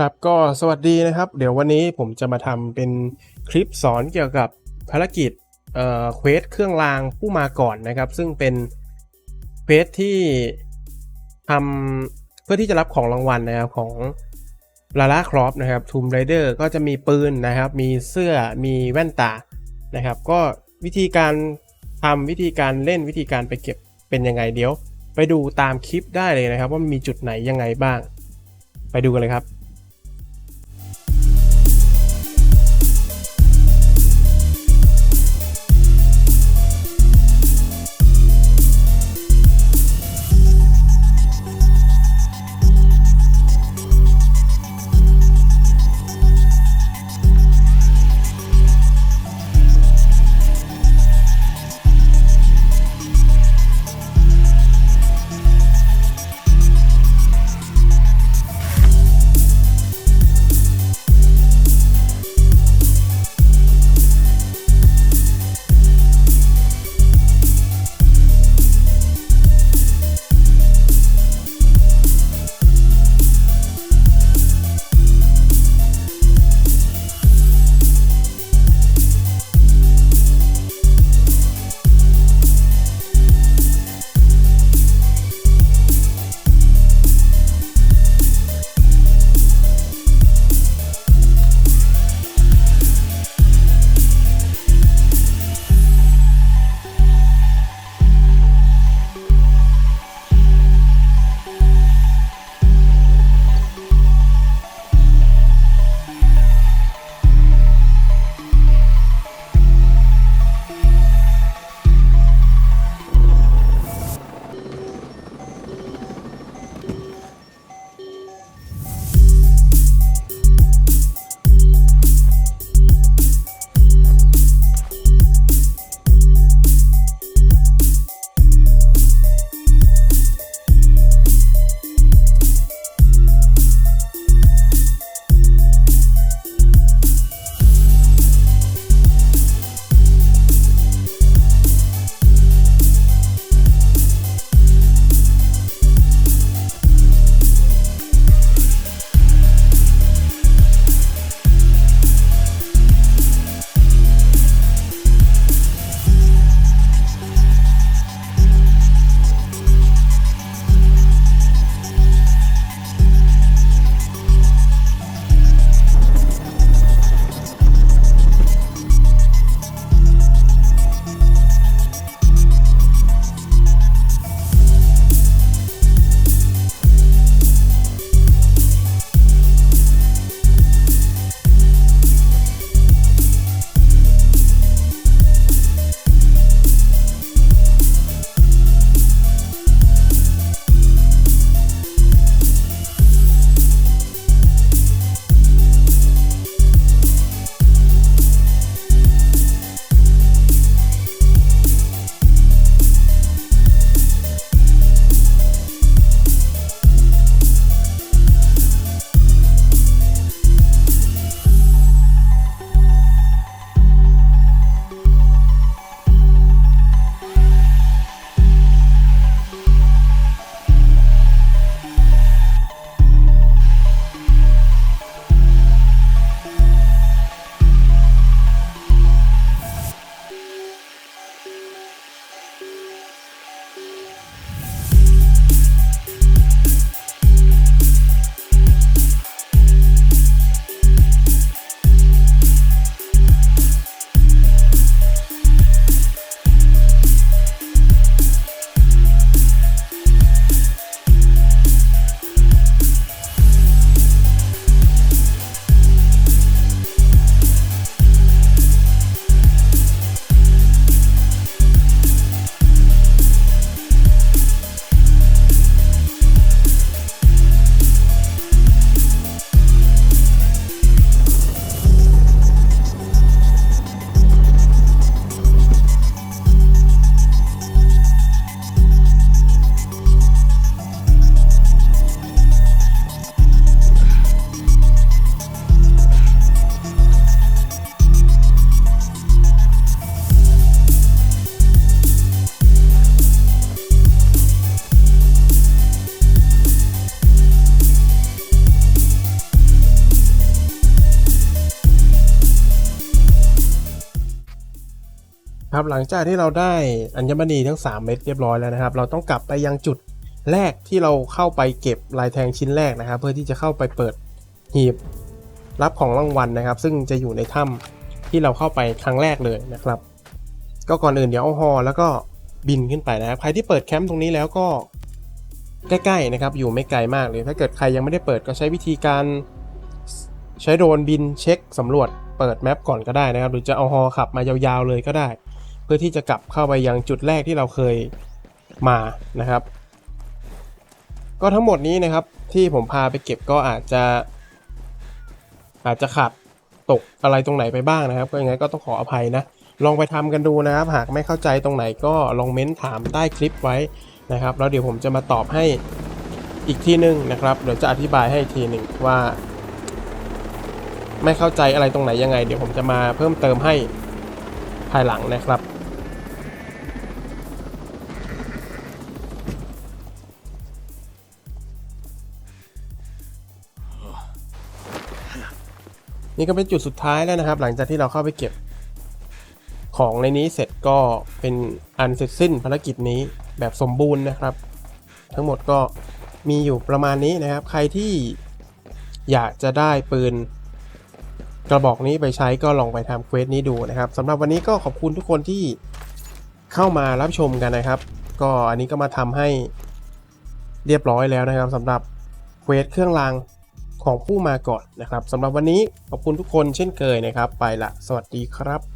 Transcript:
ครับก็สวัสดีนะครับ เดี๋ยววันนี้ผมจะมาทำเป็นคลิปสอนเกี่ยวกับภารกิจเอ่อเควสเครื่องรางผู้มาก่อนนะครับ ซึ่งเป็นเควสที่ทำเพื่อที่จะรับของรางวัลนะครับของลาล่าครอปนะครับทูมไรเดอร์ก็จะมีปืนนะครับ มีเสื้อมีแว่นตานะครับ ก็วิธีการทำวิธีการเล่นวิธีการไปเก็บเป็นยังไงเดี๋ยว ไปดูตามคลิปได้เลยนะครับ ว่ามีจุดไหนยังไงบ้าง ไปดูกันเลยครับ ครับหลังจากที่เราได้อัญมณีทั้ง 3 เม็ดเรียบร้อยแล้วนะครับ เราต้องกลับไปยังจุดแรกที่เราเข้าไปเก็บลายแทงชิ้นแรกนะครับ เพื่อที่จะเข้าไปเปิดหีบรับของรางวัลนะครับ ซึ่งจะอยู่ในถ้ำที่เราเข้าไปครั้งแรกเลยนะครับ ก็ก่อนอื่นเดี๋ยวเอาฮอแล้วก็บินขึ้นไปนะครับ ใครที่เปิดแคมป์ตรงนี้แล้วก็ใกล้ๆนะครับ อยู่ไม่ไกลมากเลย ถ้าเกิดใครยังไม่ได้เปิดก็ใช้วิธีการใช้โดรนบินเช็คสำรวจเปิดแมปก่อนก็ได้นะครับ หรือจะเอาฮอขับมายาวๆเลยก็ได้ เพื่อที่จะกลับเข้าไปยังจุดแรกที่เราเคยมานะครับ ก็ทั้งหมดนี้นะครับที่ผมพาไปเก็บก็อาจจะ อาจจะขาดตกอะไรตรงไหนไปบ้างนะครับ ก็ยังไงก็ต้องขออภัยนะ ลองไปทำกันดูนะครับ หากไม่เข้าใจตรงไหนก็ลองเม้นถามใต้คลิปไว้นะครับ แล้วเดี๋ยวผมจะมาตอบให้อีกทีหนึ่งนะครับเดี๋ยวจะอธิบายให้อีกทีหนึ่งว่า ไม่เข้าใจอะไรตรงไหนยังไง เดี๋ยวผมจะมาเพิ่มเติมให้ภายหลังนะครับ นี่ก็เป็นจุดสุดท้ายแล้วนะครับ หลังจากที่เราเข้าไปเก็บ ของในนี้เสร็จก็เป็นอันเสร็จสิ้นภารกิจนี้แบบสมบูรณ์นะครับ ทั้งหมดก็มีอยู่ประมาณนี้นะครับ ใครที่อยากจะได้ปืนกระบอกนี้ไปใช้ก็ลองไปทำเควสนี้ดูนะครับสำหรับวันนี้ก็ขอบคุณทุกคนที่เข้ามารับชมกันนะครับ ก็อันนี้ก็มาทำให้เรียบร้อยแล้วนะครับสำหรับเควสเครื่องราง ของผู้มาก่อนนะครับสำหรับวันนี้ขอบคุณทุกคนเช่นเคยนะครับ ไปละ สวัสดีครับ